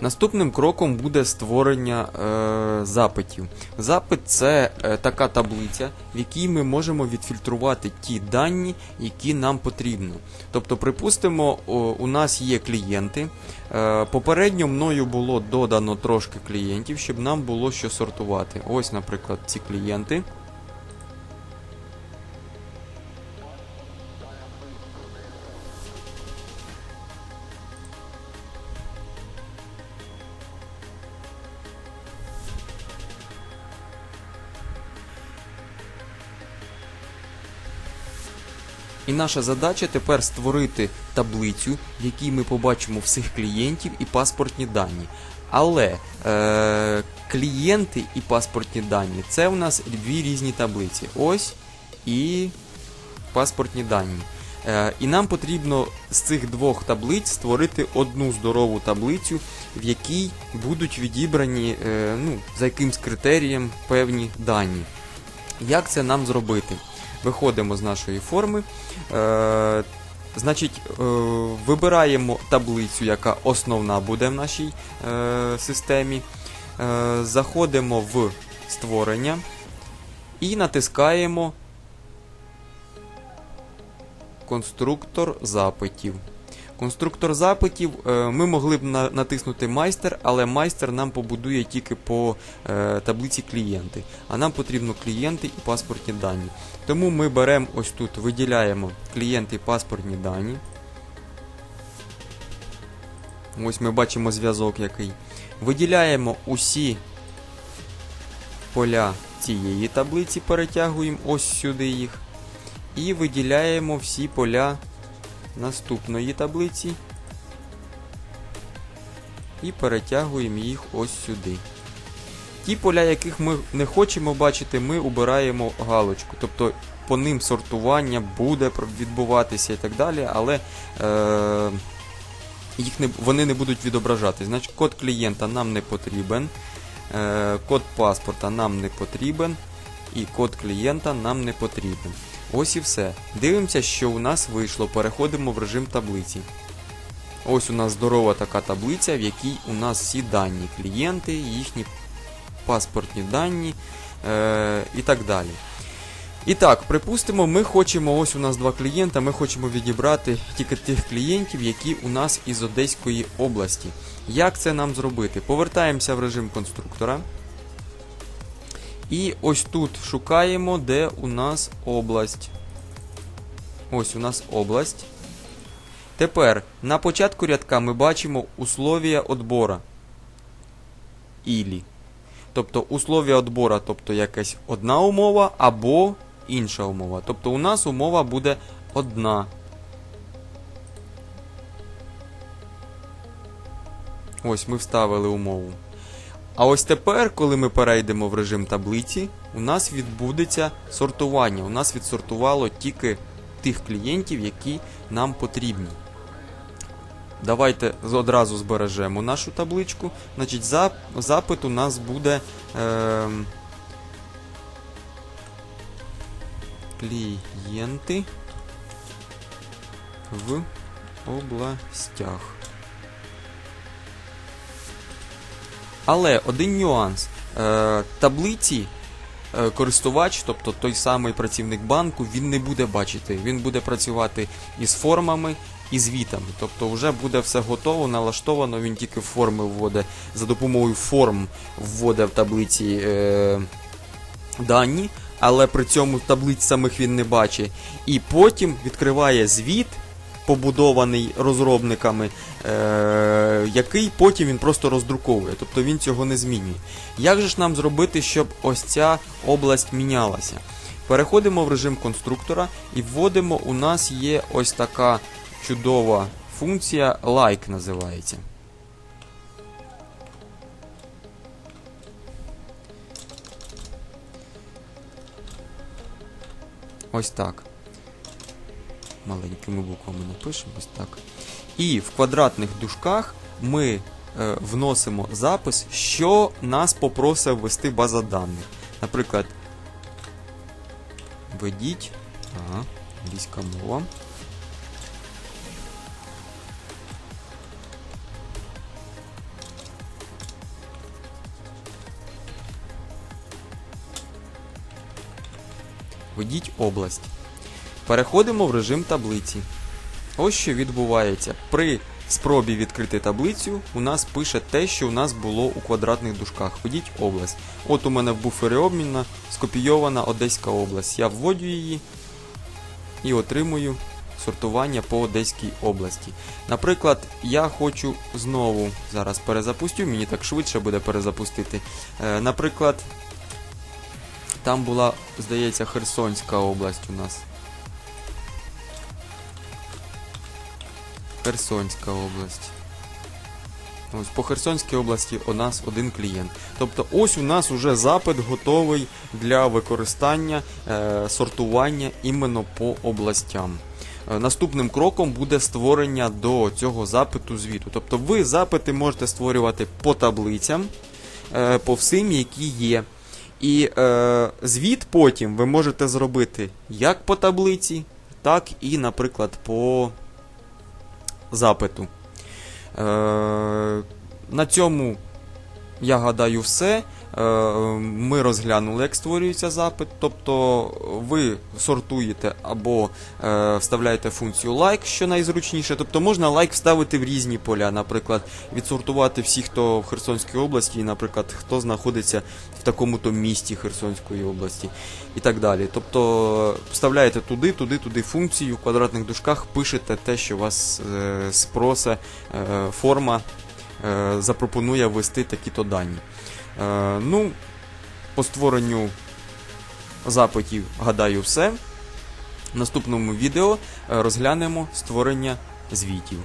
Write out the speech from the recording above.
Наступним кроком буде створення е, запитів. Запит це е, така таблиця, в якій ми можемо відфільтрувати ті дані, які нам потрібно. Тобто, припустимо, о, у нас є клієнти. Е, попередньо мною було додано трошки клієнтів, щоб нам було що сортувати. Ось, наприклад, ці клієнти. І наша задача тепер створити таблицю, в якій ми побачимо всіх клієнтів і паспортні дані. Але е, клієнти і паспортні дані це у нас дві різні таблиці. Ось і паспортні дані. Е, і нам потрібно з цих двох таблиць створити одну здорову таблицю, в якій будуть відібрані е, ну, за якимсь критерієм певні дані. Як це нам зробити? Виходимо з нашої форми. Е, значить, е, вибираємо таблицю, яка основна буде в нашій е, системі. Е, заходимо в створення і натискаємо конструктор запитів. Конструктор запитів е, ми могли б натиснути майстер, але майстер нам побудує тільки по е, таблиці клієнти. А нам потрібно клієнти і паспортні дані. Тому ми беремо ось тут, виділяємо клієнти і паспортні дані. Ось ми бачимо зв'язок який. Виділяємо усі поля цієї таблиці, перетягуємо ось сюди їх. І виділяємо всі поля наступної таблиці. І перетягуємо їх ось сюди. Ті поля, яких ми не хочемо бачити, ми убираємо галочку. Тобто по ним сортування буде відбуватися і так далі, але е, їх не, вони не будуть відображатись. Значить, код клієнта нам не потрібен, е, код паспорта нам не потрібен, і код клієнта нам не потрібен. Ось і все. Дивимося, що у нас вийшло. Переходимо в режим таблиці. Ось у нас здорова така таблиця, в якій у нас всі дані клієнти, їхні паспортні дані е, і так далі. І так, припустимо, ми хочемо, ось у нас два клієнта, ми хочемо відібрати тільки тих клієнтів, які у нас із Одеської області. Як це нам зробити? Повертаємося в режим конструктора. І ось тут шукаємо, де у нас область. Ось у нас область. Тепер на початку рядка ми бачимо условія отбора. Ілі. Тобто условія отбора, тобто якась одна умова або інша умова. Тобто у нас умова буде одна. Ось ми вставили умову. А ось тепер, коли ми перейдемо в режим таблиці, у нас відбудеться сортування. У нас відсортувало тільки тих клієнтів, які нам потрібні. Давайте одразу збережемо нашу табличку. Значить, зап- запит у нас буде ем, клієнти в областях. Але один нюанс. Е, таблиці е, користувач, тобто той самий працівник банку, він не буде бачити. Він буде працювати із формами і звітами. Тобто вже буде все готово, налаштовано, він тільки форми вводить за допомогою форм вводить в таблиці е, дані, але при цьому таблиць самих він не бачить. І потім відкриває звіт, побудований розробниками, е, який потім він просто роздруковує. Тобто він цього не змінює. Як же ж нам зробити, щоб ось ця область мінялася? Переходимо в режим конструктора і вводимо, у нас є ось така чудова функція like називається. Ось так маленькими буквами напишемо ось так. І в квадратних дужках ми е, вносимо запис, що нас попросив ввести база даних. Наприклад, введіть ага, англійська мова. Введіть область. Переходимо в режим таблиці. Ось що відбувається. При спробі відкрити таблицю у нас пише те, що у нас було у квадратних дужках. Введіть область. От у мене в буфері обміна скопійована Одеська область. Я вводю її і отримую сортування по Одеській області. Наприклад, я хочу знову зараз перезапустю, мені так швидше буде перезапустити. Е, наприклад, там була, здається, Херсонська область у нас. Херсонська область. Ось по Херсонській області у нас один клієнт. Тобто ось у нас уже запит готовий для використання е, сортування іменно по областям. Е, Наступним кроком буде створення до цього запиту звіту. Тобто ви запити можете створювати по таблицям, е, по всім, які є. І е, звіт потім ви можете зробити як по таблиці, так і, наприклад, по запиту. Е, на цьому, я гадаю, все. Е, ми розглянули, як створюється запит. Тобто ви сортуєте або е, вставляєте функцію лайк, що найзручніше. Тобто можна лайк вставити в різні поля, наприклад, відсортувати всіх, хто в Херсонській області, і, наприклад, хто знаходиться в такому-то місті Херсонської області і так далі. Тобто вставляєте туди, туди, туди функцію, в квадратних дужках пишете те, що вас е, е, форма запропонує ввести такі-то дані. Е, ну, по створенню запитів, гадаю, все. В наступному відео е, розглянемо створення звітів.